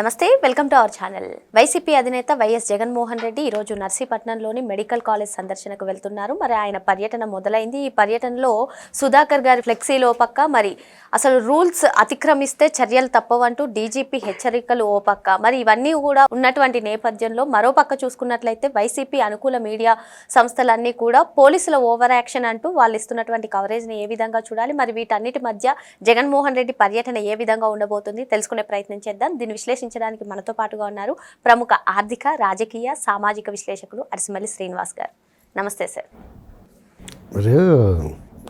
నమస్తే welcome to our channel. YCP అధినేత YS Jaganmohan Reddy ఈరోజు నర్సీపట్నంలోని మెడికల్ కాలేజ్ సందర్శనకు వెళ్తున్నారు. మరి ఆయన పర్యటన మొదలైంది. ఈ పర్యటనలో సుధాకర్ గారి ఫ్లెక్సీలో పక్క మరి అసలు రూల్స్ అతిక్రమిస్తే చర్యలు తప్పవంటూ డీజీపీ హెచ్చరికలు ఓ పక్క. మరి ఇవన్నీ కూడా ఉన్నటువంటి నేపథ్యంలో మరో పక్క చూసుకున్నట్లయితే వైసీపీ అనుకూల మీడియా సంస్థలన్నీ కూడా పోలీసుల ఓవర్ యాక్షన్ అంటూ వాళ్ళు ఇస్తున్నటువంటి కవరేజ్ని ఏ విధంగా చూడాలి? మరి వీటన్నిటి మధ్య జగన్మోహన్ రెడ్డి పర్యటన ఏ విధంగా ఉండబోతుంది? తెలుసుకునే ప్రయత్నం చేద్దాం. దీన్ని విశ్లేషించడానికి మనతో పాటుగా ఉన్నారు ప్రముఖ ఆర్థిక రాజకీయ సామాజిక విశ్లేషకులు అరిసిమల్లి శ్రీనివాస్ గారు. నమస్తే సార్.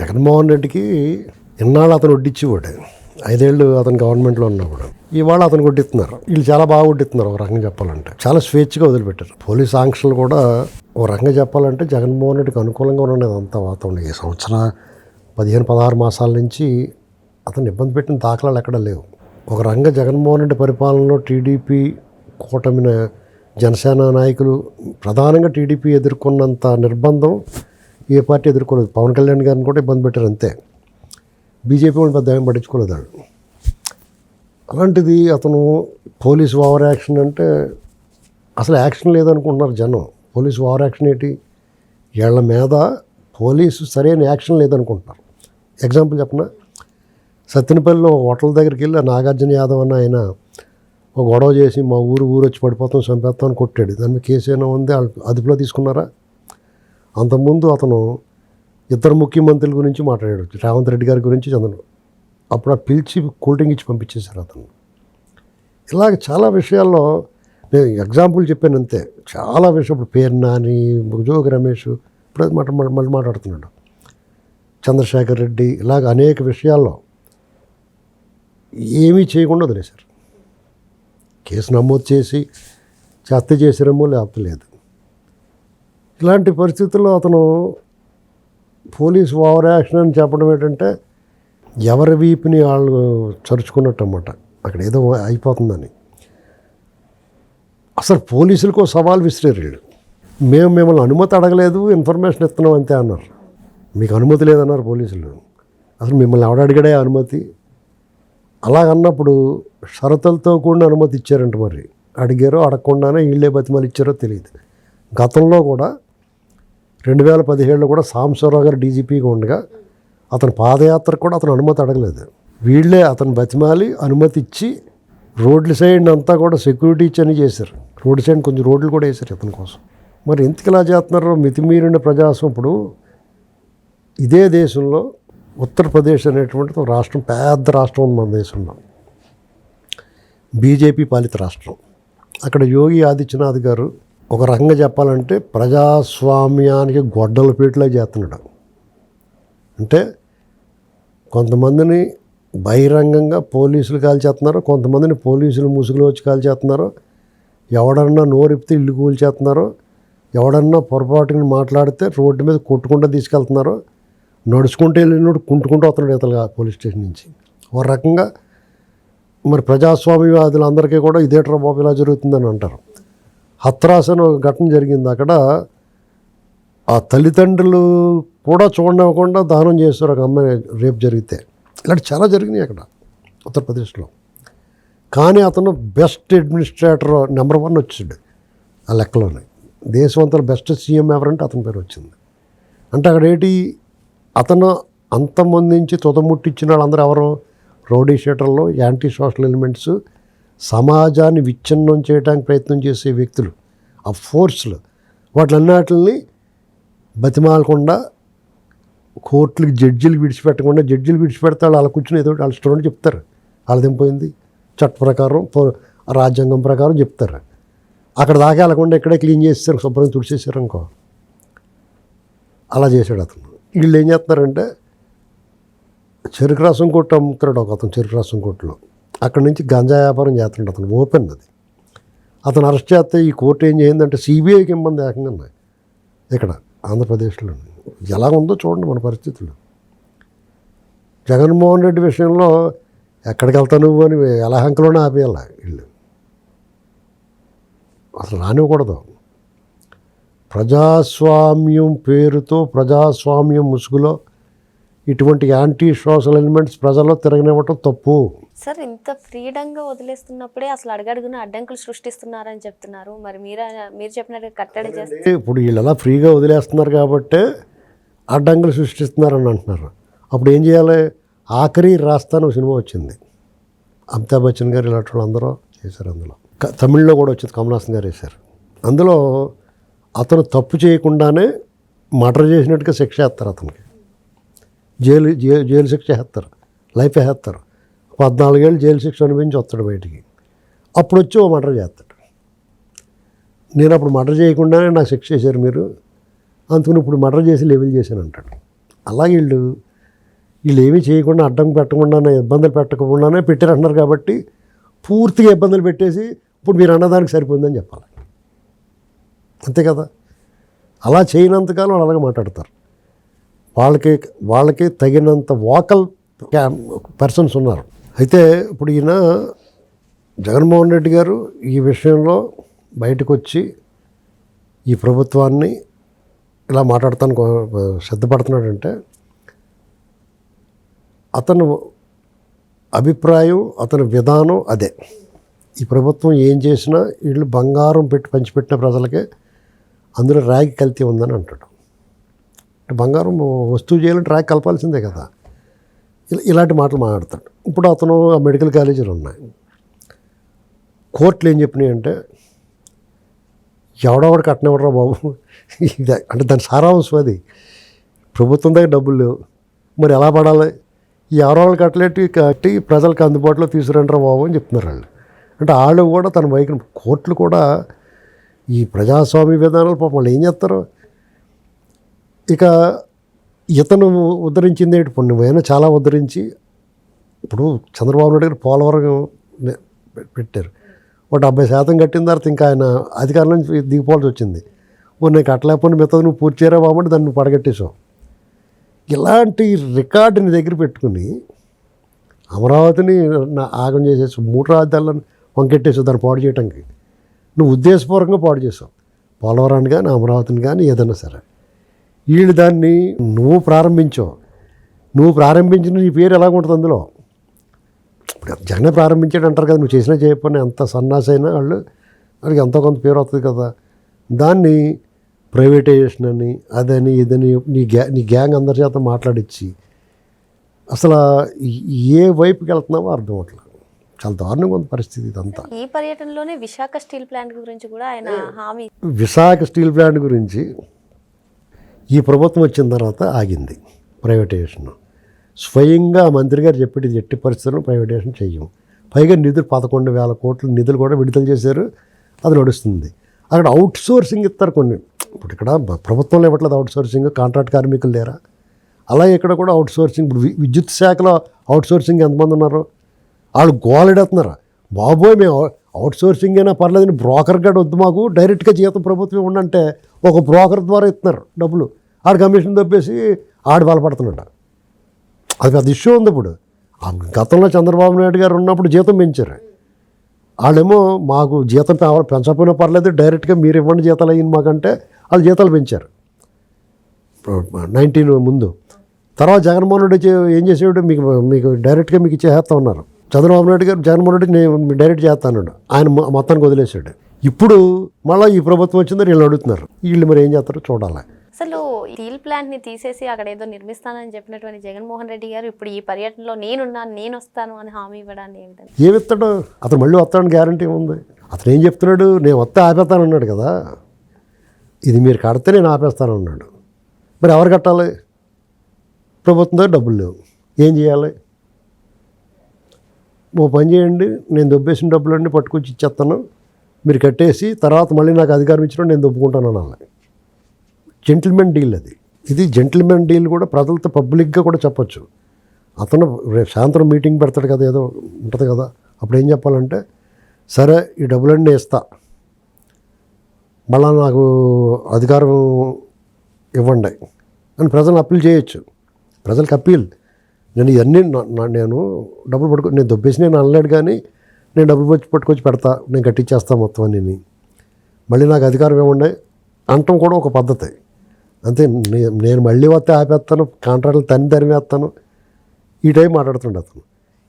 జగన్మోహన్ రెడ్డికి ఇన్నాళ్ళు అతను వడ్డిచ్చేవాడు. ఐదేళ్ళు అతను గవర్నమెంట్లో ఉన్నప్పుడు ఇవాళ అతను కొట్టిస్తున్నారు వీళ్ళు చాలా బాగా కొట్టిస్తున్నారు ఒక రకంగా చెప్పాలంటే. చాలా స్వేచ్ఛగా వదిలిపెట్టారు. పోలీస్ ఆంక్షలు కూడా ఒక రకంగా చెప్పాలంటే జగన్మోహన్ రెడ్డికి అనుకూలంగా ఉన్నది అంతా వాతావరణం. ఈ సంవత్సరం పదిహేను పదహారు మాసాల నుంచి అతను ఇబ్బంది పెట్టిన దాఖలాలు ఎక్కడ లేవు. ఒక రంగ జగన్మోహన్ రెడ్డి పరిపాలనలో టీడీపీ కూటమిన జనసేన నాయకులు ప్రధానంగా టీడీపీ ఎదుర్కొన్నంత నిర్బంధం ఏ పార్టీ ఎదుర్కోలేదు. పవన్ కళ్యాణ్ గారిని కూడా ఇబ్బంది పెట్టారు అంతే. బీజేపీ వాళ్ళు పెద్ద ఏం పట్టించుకోలేదు వాళ్ళు. అలాంటిది అతను పోలీస్ ఓవర్ యాక్షన్ అంటే అసలు యాక్షన్ లేదనుకుంటున్నారు జనం. పోలీసు ఓవర్ యాక్షన్ ఏంటి? వీళ్ళ మీద పోలీసు సరైన యాక్షన్ లేదనుకుంటున్నారు. ఎగ్జాంపుల్ చెప్పనా? సత్యనపల్లిలో హోటల్ దగ్గరికి వెళ్ళి ఆ నాగార్జున యాదవ్ అన్న ఆయన ఒక గొడవ చేసి మా ఊరు ఊరు వచ్చి పడిపోతాం చంపేస్తాం అని కొట్టాడు. దాని మీద కేసు ఏమైనా ఉంది? అదుపులో తీసుకున్నారా? అంతకుముందు అతను ఇద్దరు ముఖ్యమంత్రుల గురించి మాట్లాడాడు రేవంత్ రెడ్డి గారి గురించి చంద్రను అప్పుడు ఆ పిలిచి కూల్ డ్రింక్ ఇచ్చి పంపించేశారు అతను ఇలాగ చాలా విషయాల్లో నేను ఎగ్జాంపుల్ చెప్పాను అంతే. చాలా విషయం ఇప్పుడు పేరు నాని జోగి రమేష్ ఇప్పుడు మాట మళ్ళీ మాట్లాడుతున్నాడు. చంద్రశేఖర్ రెడ్డి ఇలాగ అనేక విషయాల్లో ఏమీ చేయకుండా వదిలేశారు. కేసు నమోదు చేసి హత్య చేసారేమో లేకపోతే లేదు. ఇలాంటి పరిస్థితుల్లో అతను పోలీస్ ఓవర్ యాక్షన్ అని చెప్పడం ఏంటంటే ఎవరి వీపుని వాళ్ళు చరుచుకున్నట్టు అన్నమాట అక్కడ ఏదో అయిపోతుందని. అసలు పోలీసులకు సవాల్ విసిరారు వీళ్ళు. మేము మిమ్మల్ని అనుమతి అడగలేదు ఇన్ఫర్మేషన్ ఇస్తున్నాం అంతే అన్నారు. మీకు అనుమతి లేదన్నారు పోలీసులు. అసలు మిమ్మల్ని ఎవడ అడిగాడే అనుమతి? అలాగన్నప్పుడు షరతులతో కూడిన అనుమతి ఇచ్చారంట మరి. అడిగారో అడగకుండానే వీళ్ళే బతిమాలు ఇచ్చారో తెలియదు. గతంలో కూడా రెండు వేల పదిహేడులో కూడా సాంబశివరావు గారు డీజీపీగా ఉండగా అతని పాదయాత్రకు కూడా అతను అనుమతి అడగలేదు. వీళ్ళే అతను బతిమాలి అనుమతి ఇచ్చి రోడ్ల సైడ్ అంతా కూడా సెక్యూరిటీ ఇచ్చి అని చేశారు. రోడ్డు సైడ్ కొంచెం రోడ్లు కూడా వేశారు అతని కోసం. మరి ఎందుకు ఇలా చేస్తున్నారో? మితిమీరిన ప్రజాస్వామ్యం ఇప్పుడు ఇదే దేశంలో ఉత్తరప్రదేశ్ అనేటువంటిది ఒక రాష్ట్రం పెద్ద రాష్ట్రం ఉంది మన దేశంలో. బీజేపీ పాలిత రాష్ట్రం. అక్కడ యోగి ఆదిత్యనాథ్ గారు ఒక రకంగా చెప్పాలంటే ప్రజాస్వామ్యానికి గొడ్డల పీటలో చేస్తున్నాడు. అంటే కొంతమందిని బహిరంగంగా పోలీసులు కాల్చేస్తున్నారు కొంతమందిని పోలీసులు ముసుగులో వచ్చి కాల్చేస్తున్నారు. ఎవడన్నా నోరిపితే ఇల్లు కూల్చేస్తున్నారు ఎవడన్నా పొరపాటుని మాట్లాడితే రోడ్డు మీద కొట్టుకుంటూ తీసుకెళ్తున్నారు. నడుచుకుంటూ వెళ్ళినోడు కుంటుకుంటూ వస్తున్నాడు ఇతలుగా పోలీస్ స్టేషన్ నుంచి. ఒక రకంగా మరి ప్రజాస్వామ్యవాదులందరికీ కూడా ఇదేట్రా బాబు ఇలా జరుగుతుందని అంటారు. హత్రాస్ అని ఒక ఘటన జరిగింది. అక్కడ ఆ తల్లిదండ్రులు కూడా చూడనివ్వకుండా దానం చేస్తారు ఒక అమ్మాయి రేపు జరిగితే. ఇలాంటి చాలా జరిగినాయి అక్కడ ఉత్తరప్రదేశ్లో. కానీ అతను బెస్ట్ అడ్మినిస్ట్రేటర్ నెంబర్ వన్ వచ్చాడు ఆ లెక్కలోనే. దేశమంతా బెస్ట్ సీఎం ఎవరంటే అతని పేరు వచ్చింది. అంటే అక్కడ ఏంటి అతను అంతమంది నుంచి తుదముట్టించిన వాళ్ళందరూ ఎవరు? రౌడీ షీటర్లో యాంటీ సోషల్ ఎలిమెంట్స్ సమాజాన్ని విచ్ఛిన్నం చేయడానికి ప్రయత్నం చేసే వ్యక్తులు ఆ ఫోర్స్లు. వాటిలన్నిటిని బతిమాలకుండా కోర్టులకు జడ్జిలు విడిచిపెట్టకుండా జడ్జిలు విడిచిపెడితే వాళ్ళు అలా కూర్చుని ఏదో ఒకటి వాళ్ళ స్టూడెంట్ చెప్తారు. వాళ్ళదేం చట్ట ప్రకారం రాజ్యాంగం ప్రకారం చెప్తారు. అక్కడ దాకా వెళ్ళకుండా ఇక్కడే క్లీన్ చేసేసారు శుభ్రంగా తుడిచేసారు అనుకో. అలా చేశాడు అతను. వీళ్ళు ఏం చేస్తున్నారంటే చెరుకు రసం కొట్టు అమ్ముతున్నాడు ఒక అతను చెరుకు రసం కొట్టులో. అక్కడి నుంచి గంజా వ్యాపారం చేస్తున్నాడు అతను ఓపెన్ అది. అతను అరెస్ట్ చేస్తే ఈ కోర్టు ఏం చేయిందంటే సిబిఐకి ఇబ్బంది ఏకంగా ఇక్కడ ఆంధ్రప్రదేశ్లో ఎలా ఉందో చూడండి మన పరిస్థితులు. జగన్మోహన్ రెడ్డి విషయంలో ఎక్కడికి వెళ్తా నువ్వు అని ఎలా హంకలోనే ఆపేయాల వీళ్ళు. అసలు రానివ్వకూడదు. ప్రజాస్వామ్యం పేరుతో ప్రజాస్వామ్యం ముసుగులో ఇటువంటి యాంటీ సోషల్ ఎలిమెంట్స్ ప్రజల్లో తిరగనివ్వటం తప్పు. సార్ ఇంత ఫ్రీడంగా వదిలేస్తున్నప్పుడే అసలు అడుగడుగున అడ్డంకులు సృష్టిస్తున్నారని చెప్తున్నారు. మరి మీరు మీరు చెప్పినట్టు కట్టడి చేస్తే ఇప్పుడు వీళ్ళు ఎలా ఫ్రీగా వదిలేస్తున్నారు కాబట్టే అడ్డంకులు సృష్టిస్తున్నారని అంటున్నారు. అప్పుడు ఏం చేయాలి? ఆఖరి రాస్తాను సినిమా వచ్చింది. అమితాబ్ బచ్చన్ గారు ఇలాంటి వాళ్ళు అందరూ చేశారు అందులో. తమిళ్ళో కూడా వచ్చింది కమల్ హాసన్ గారు వేశారు అందులో అతను తప్పు చేయకుండానే మర్డర్ చేసినట్టుగా శిక్ష వేస్తారు అతనికి. జైలు జైలు శిక్ష వేస్తారు. లైఫ్ వేస్తారు. పద్నాలుగేళ్ళు జైలు శిక్ష అనిపించి వస్తాడు బయటికి. అప్పుడు వచ్చి ఓ మర్డర్ చేస్తాడు. నేను అప్పుడు మర్డర్ చేయకుండానే నాకు శిక్ష చేశారు మీరు. అందుకని ఇప్పుడు మర్డర్ చేసి లెవెల్ చేశాను అంటాడు. అలాగే వీళ్ళు వీళ్ళు ఏమీ చేయకుండా అడ్డం పెట్టకుండానే ఇబ్బందులు పెట్టకుండానే పెట్టారంటున్నారు కాబట్టి పూర్తిగా ఇబ్బందులు పెట్టేసి ఇప్పుడు మీరు అన్నదానికి సరిపోయిందని చెప్పాలి. అంతే కదా? అలా చేయనంతకాలం వాళ్ళు అలాగే మాట్లాడతారు. వాళ్ళకి వాళ్ళకి తగినంత వాకల్ పర్సన్స్ ఉన్నారు. అయితే ఇప్పుడు ఈయన జగన్మోహన్ రెడ్డి గారు ఈ విషయంలో బయటకు వచ్చి ఈ ప్రభుత్వాన్ని ఇలా మాట్లాడతాను సిద్ధపడుతున్నాడంటే అతను అభిప్రాయం అతని విధానం అదే. ఈ ప్రభుత్వం ఏం చేసినా వీళ్ళు బంగారం పెట్టి పంచిపెట్టిన ప్రజలకే అందులో రాగి కల్తీ ఉందని అంటాడు. అంటే బంగారం వస్తువు చేయాలంటే రాగి కలపాల్సిందే కదా. ఇలా ఇలాంటి మాటలు మాట్లాడతాడు. ఇప్పుడు అతను ఆ మెడికల్ కాలేజీలు ఉన్నాయి. కోర్టులు ఏం చెప్పినాయి అంటే ఎవడెవడు కట్టనివ్వడరా బాబు? ఇది అంటే దాని సారాంశం అది. ప్రభుత్వం దగ్గర డబ్బులు లేవు. మరి ఎలా పడాలి? ఈ ఎవరెవరు కట్టలేటి కట్టి ప్రజలకు అందుబాటులో తీసుకురంటారా బాబు అని చెప్తున్నారు వాళ్ళు. అంటే వాళ్ళు కూడా తన వైఖరి కోర్టులు కూడా ఈ ప్రజాస్వామ్య విధానాలు పాపం వాళ్ళు ఏం చేస్తారు? ఇక ఇతను ఉద్ధరించింది ఏంటి? పుణ్యమైన చాలా ఉద్ధరించి ఇప్పుడు చంద్రబాబు నాయుడు గారు పోలవరం పెట్టారు. ఒక డెబ్బై శాతం కట్టిన తర్వాత ఇంకా ఆయన అధికారం నుంచి దిగిపోవాల్సి వచ్చింది. ఓ నేను కట్టలేకపోయినా మిగతా నువ్వు పూర్తి చేయరా బాబు దాన్ని నువ్వు పడగట్టేశావు. ఇలాంటి రికార్డుని దగ్గర పెట్టుకుని అమరావతిని ఆగం చేసేసి మూడు రాజధానులను వంకెట్టేసావు దాన్ని పాడు చేయడానికి నువ్వు ఉద్దేశపూర్వకంగా పాడు చేసావు. పోలవరాన్ని కానీ అమరావతిని కానీ ఏదైనా సరే. వీళ్ళు దాన్ని నువ్వు ప్రారంభించావు. నువ్వు ప్రారంభించిన నీ పేరు ఎలాగుంటుంది అందులో? ఇప్పుడు జగన్ ప్రారంభించాడు అంటారు కదా నువ్వు చేసినా చేయకపోయినా ఎంత సన్నాసైనా వాళ్ళు వాళ్ళకి ఎంతో కొంత పేరు వస్తుంది కదా. దాన్ని ప్రైవేటైజేషన్ అని అదని ఇదని నీ గ్యా నీ గ్యాంగ్ అందరి చేత మాట్లాడించి అసలు ఏ వైపుకి వెళ్తున్నావో అర్థం అట్లా చాలా దారుణంగా ఉంది పరిస్థితి ఇదంతా. ఈ పర్యటనలోనే విశాఖ స్టీల్ ప్లాంట్ గురించి కూడా ఆయన హామీ విశాఖ స్టీల్ ప్లాంట్ గురించి ఈ ప్రభుత్వం వచ్చిన తర్వాత ఆగింది ప్రైవేటైజేషన్ స్వయంగా మంత్రి గారు చెప్పేది ఎట్టి పరిస్థితుల్లో ప్రైవేటైజేషన్ చెయ్యం పైగా నిధులు పదకొండు వేల కోట్ల నిధులు కూడా విడుదల చేశారు. అది నడుస్తుంది. అక్కడ అవుట్ సోర్సింగ్ ఇస్తారు కొన్ని. ఇప్పుడు ఇక్కడ ప్రభుత్వంలో ఇవ్వట్లేదు అవుట్ సోర్సింగ్ కాంట్రాక్ట్ కార్మికులు లేరా? అలాగే ఇక్కడ కూడా అవుట్ సోర్సింగ్ ఇప్పుడు విద్యుత్ శాఖలో అవుట్ సోర్సింగ్ ఎంతమంది ఉన్నారు? వాళ్ళు గోలెడేస్తున్నారు బాబోయ్ మేము అవుట్ సోర్సింగ్ అయినా పర్లేదు బ్రోకర్ గడ్ వద్దు మాకు డైరెక్ట్గా జీతం ప్రభుత్వం ఇవ్వండి ఒక బ్రోకర్ ద్వారా ఇస్తున్నారు డబ్బులు. ఆడు కమిషన్ తప్పేసి ఆడు బలపడుతున్నాడు అది పెద్ద ఇష్యూ ఉంది ఇప్పుడు. గతంలో చంద్రబాబు నాయుడు గారు ఉన్నప్పుడు జీతం పెంచారు. వాళ్ళేమో మాకు జీతం పెంచకపోయినా పర్లేదు డైరెక్ట్గా మీరు ఇవ్వండి జీతాలు అయ్యింది మాకంటే వాళ్ళు జీతాలు పెంచారు. నైన్టీన్ ముందు. తర్వాత జగన్మోహన్ రెడ్డి ఏం చేసేవాడు? మీకు మీకు డైరెక్ట్గా మీకు ఇచ్చేస్తా ఉన్నారు. చంద్రబాబు నాయుడు గారు జగన్మోహన్ రెడ్డి నేను డైరెక్ట్ చేస్తాను ఆయన మొత్తానికి వదిలేసాడు ఇప్పుడు మళ్ళీ ఈ ప్రభుత్వం వచ్చిందని వీళ్ళు అడుగుతున్నారు. వీళ్ళు మరి ఏం చేస్తారో? చూడాలి. అసలు స్టీల్ ప్లాంట్ని తీసేసి అక్కడ ఏదో నిర్మిస్తానని చెప్పినటువంటి జగన్మోహన్ రెడ్డి గారు ఇప్పుడు ఈ పర్యటనలో నేనున్నాను నేను వస్తాను అని హామీ ఇవ్వడాన్ని ఏంటని? ఏమిస్తాడు అతను మళ్ళీ వస్తాడని గ్యారంటీ ఉంది. అతను ఏం చెప్తున్నాడు? నేను వస్తే ఆపేస్తాను అన్నాడు కదా. ఇది మీరు కడితే నేను ఆపేస్తాను అన్నాడు మరి ఎవరు కట్టాలి? ప్రభుత్వం దగ్గర డబ్బులు లేవు. ఏం చేయాలి? ఓ పని చేయండి నేను దొబ్బేసిన డబ్బులన్నీ పట్టుకొచ్చి ఇచ్చేస్తాను మీరు కట్టేసి తర్వాత మళ్ళీ నాకు అధికారం ఇచ్చినా నేను దొబ్బుకుంటాను అనాలి. జెంటిల్మెన్ డీల్ అది. ఇది జెంటిల్మెన్ డీల్ కూడా ప్రజలతో పబ్లిక్గా కూడా చెప్పొచ్చు. అతను రేపు సాయంత్రం మీటింగ్ పెడతాడు కదా ఏదో ఉంటుంది కదా. అప్పుడు ఏం చెప్పాలంటే సరే ఈ డబ్బులన్నీ ఇస్తా. మళ్ళా నాకు అధికారం ఇవ్వండి అని ప్రజలను అప్పీల్ చేయొచ్చు. ప్రజలకు అప్పీల్. నేను ఇవన్నీ నేను డబ్బులు పట్టుకో నేను దొబ్బేసి నేను అనలేడు కానీ నేను డబ్బులు వచ్చి పట్టుకొచ్చి పెడతా నేను కట్టించేస్తా మొత్తం అని మళ్ళీ నాకు అధికారం ఏముండే? అంటం కూడా ఒక పద్ధతి. అంతే నేను మళ్ళీ వస్తే ఆపేస్తాను కాంట్రాక్ట్లు తన్ని తరిమేస్తాను. ఈ టైం మాట్లాడుతుండే అతను.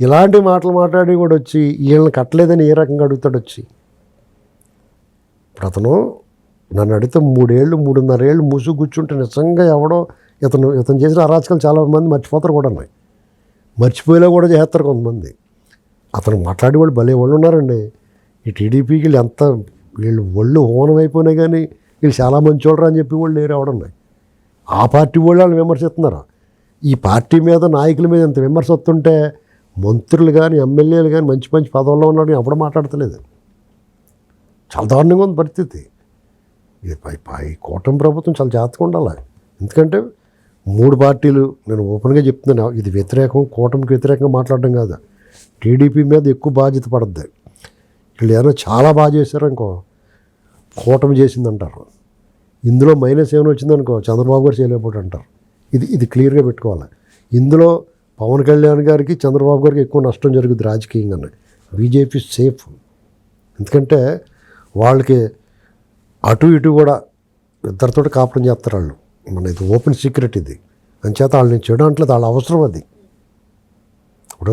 ఇలాంటి మాటలు మాట్లాడి కూడా వచ్చి వీళ్ళని కట్టలేదని ఏ రకంగా అడుగుతాడు వచ్చి? ఇప్పుడు అతను నన్ను అడిగితే మూడేళ్ళు మూడున్నర ఏళ్ళు మూసు కూర్చుంటే నిజంగా ఎవడో ఇతను ఇతను చేసిన అరాచకాలు చాలా మంది మర్చిపోతారు కూడా ఉన్నాయి మర్చిపోయేలా కూడా చేస్తారు కొంతమంది. అతను మాట్లాడే వాళ్ళు భలే వాళ్ళు ఉన్నారండి. ఈ టీడీపీకి వీళ్ళు ఎంత వీళ్ళు ఒళ్ళు ఓనం అయిపోయినా కానీ వీళ్ళు చాలా మంచి వాళ్ళు అని చెప్పి వాళ్ళు లేరు ఎవడున్నాయి ఆ పార్టీ వాళ్ళు వాళ్ళు విమర్శిస్తున్నారు? ఈ పార్టీ మీద నాయకుల మీద ఇంత విమర్శ వస్తుంటే మంత్రులు కానీ ఎమ్మెల్యేలు కానీ మంచి మంచి పదవుల్లో ఉన్నాడు ఎవడ మాట్లాడతలేదు. చాలా దారుణంగా ఉంది పరిస్థితి. ఇది పై పై కూటమి ప్రభుత్వం చాలా జాగ్రత్తగా ఉండాలి? ఎందుకంటే మూడు పార్టీలు నేను ఓపెన్గా చెప్తున్నాను ఇది వ్యతిరేకం కూటమికి వ్యతిరేకంగా మాట్లాడడం కాదు. టీడీపీ మీద ఎక్కువ బాధ్యత పడద్ది. వీళ్ళు ఏమైనా చాలా బాగా చేశారు అనుకో కూటమి చేసిందంటారు. ఇందులో మైనస్ ఏమైనా వచ్చిందనుకో చంద్రబాబు గారు చేయలేకపోతే అంటారు. ఇది ఇది క్లియర్గా పెట్టుకోవాలి. ఇందులో పవన్ కళ్యాణ్ గారికి చంద్రబాబు గారికి ఎక్కువ నష్టం జరుగుతుంది రాజకీయంగానే. BJP safe. ఎందుకంటే వాళ్ళకి అటు ఇటు కూడా ఇద్దరితో కాపురం చేస్తారు వాళ్ళు. మన ఇది ఓపెన్ సీక్రెట్ ఇది. అంచేత వాళ్ళని చెడు అంటలేదు వాళ్ళ అవసరం అది. ఇప్పుడు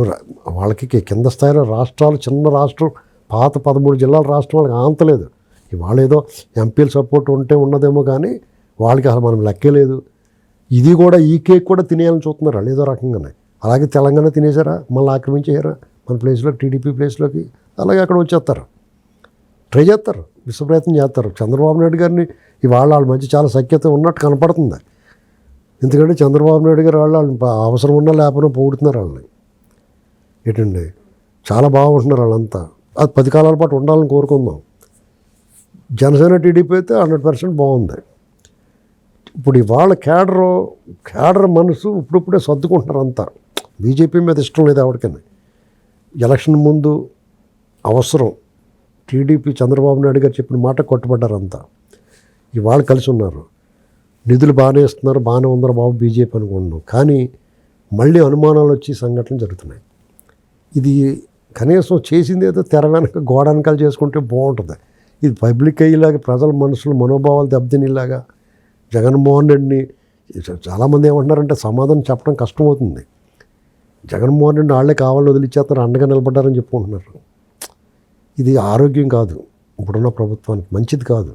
వాళ్ళకి కింద స్థాయిలో రాష్ట్రాలు చిన్న రాష్ట్రం పాత పదమూడు జిల్లాల రాష్ట్రం వాళ్ళకి ఆంతలేదు ఇవాళ ఏదో ఎంపీల సపోర్ట్ ఉంటే ఉన్నదేమో కానీ వాళ్ళకి అసలు మనం లెక్కలేదు ఇది కూడా ఈ కేక్ కూడా తినేయాలని చూస్తున్నారు వాళ్ళు ఏదో రకంగానే. అలాగే తెలంగాణ తినేసారా మళ్ళీ ఆక్రమించేయారా మన ప్లేస్లో టీడీపీ ప్లేస్లోకి అలాగే అక్కడ వచ్చేస్తారు. ట్రై చేస్తారు. విశ్వప్రయత్నం చేస్తారు. చంద్రబాబు నాయుడు గారిని ఇవాళ వాళ్ళ మధ్య చాలా సఖ్యత ఉన్నట్టు కనపడుతుంది. ఎందుకంటే చంద్రబాబు నాయుడు గారు వాళ్ళు వాళ్ళని అవసరం ఉన్నా లేకపోయినా పోగొడుతున్నారు వాళ్ళని. ఏంటండి? చాలా బాగుంటున్నారు వాళ్ళంతా. అది పది కాలాల పాటు ఉండాలని కోరుకుందాం. జనసేన టీడీపీ అయితే హండ్రెడ్ పర్సెంట్ బాగుంది. ఇప్పుడు ఇవాళ కేడర్ కేడర్ మనసు ఇప్పుడిప్పుడే సర్దుకుంటున్నారు అంతా. బీజేపీ మీద ఇష్టం లేదు ఎవరికైనా. ఎలక్షన్ ముందు అవసరం. టీడీపీ చంద్రబాబు నాయుడు గారు చెప్పిన మాట కొట్టబడ్డారు అంతా ఇవాళ కలిసి ఉన్నారు. నిధులు బాగానే ఇస్తున్నారు బాగానే ఉన్నారు బాబు బీజేపీ అనుకుంటున్నాం. కానీ మళ్ళీ అనుమానాలు వచ్చి సంఘటనలు జరుగుతున్నాయి. ఇది కనీసం చేసింది ఏదో తెర వెనక గోడ వెనకాల చేసుకుంటే బాగుంటుంది. ఇది పబ్లిక్ అయ్యేలాగా ప్రజల మనసులు మనోభావాలు దెబ్బతినేలాగా జగన్మోహన్ రెడ్డిని చాలామంది ఏమంటున్నారంటే సమాధానం చెప్పడం కష్టమవుతుంది. జగన్మోహన్ రెడ్డి వాళ్ళే కావాలని వదిలిచ్చేస్తారు అండగా నిలబడ్డారని చెప్పుకుంటున్నారు. ఇది ఆరోగ్యం కాదు. ఇప్పుడున్న ప్రభుత్వానికి మంచిది కాదు.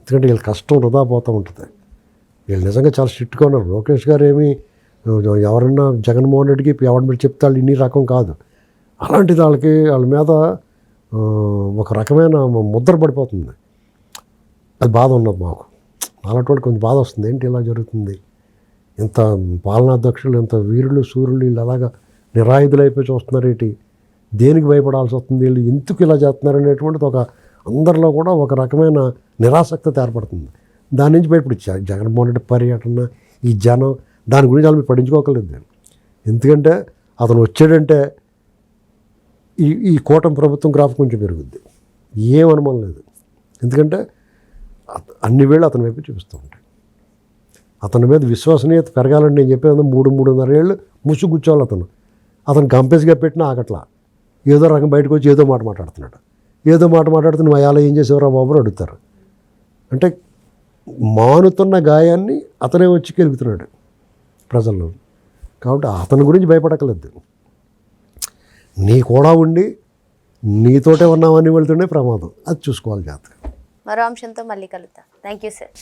ఎందుకంటే వీళ్ళ కష్టం వృధా పోతూ ఉంటుంది. వీళ్ళు నిజంగా చాలా స్ట్రిక్ట్గా ఉన్నారు. లోకేష్ గారు ఏమి ఎవరన్నా జగన్మోహన్ రెడ్డికి ఎవరి మీద చెప్తే వాళ్ళు ఇన్ని రకం కాదు. అలాంటిది వాళ్ళకి వాళ్ళ మీద ఒక రకమైన ముద్ర పడిపోతుంది. అది బాధ ఉన్నది మాకు. అలాంటి కొంచెం బాధ వస్తుంది. ఏంటి ఇలా జరుగుతుంది? ఇంత పాలనాధ్యక్షులు ఇంత వీరులు సూర్యులు వీళ్ళు అలాగా నిరాయుధులైపోయి చూస్తున్నారు ఏంటి? దేనికి భయపడాల్సి వస్తుంది? వీళ్ళు ఎందుకు ఇలా చేస్తున్నారు అనేటువంటిది ఒక అందరిలో కూడా ఒక రకమైన నిరాసక్తత ఏర్పడుతుంది. దాని నుంచి బయటపడి జగన్మోహన్ రెడ్డి పర్యటన ఈ జనం దాని గురించి వాళ్ళు మీరు పట్టించుకోకలేదు నేను ఎందుకంటే అతను వచ్చాడంటే ఈ ఈ కూటమి ప్రభుత్వం గ్రాఫ్ కొంచెం పెరుగుద్ది. ఏం అనుమానం లేదు. ఎందుకంటే అత- అన్ని వేళ్ళు అతని వైపు చూపిస్తూ ఉంటాయి. అతని మీద విశ్వసనీయత పెరగాలని నేను చెప్పేది మూడు మూడున్నర ఏళ్ళు ముసు కూర్చోవాలి అతను. అతను గంపేసిగా పెట్టినా ఆగట్లా. ఏదో రకం బయటకు వచ్చి ఏదో మాట మాట్లాడుతున్నాడు. ఏదో మాట మాట్లాడుతున్న మా అలా ఏం చేసేవరా? బాబు అడుగుతారు. అంటే మానుతున్న గాయాన్ని అతనే వచ్చి కెలుగుతున్నాడు ప్రజల్లో. కాబట్టి అతని గురించి భయపడకలేదు నీ కూడా ఉండి నీతోటే ఉన్నామని వెళ్తుండే ప్రమాదం. అది చూసుకోవాలి జాతర మరో అంశంతో మళ్ళీ కలుద్దాం. Thank you sir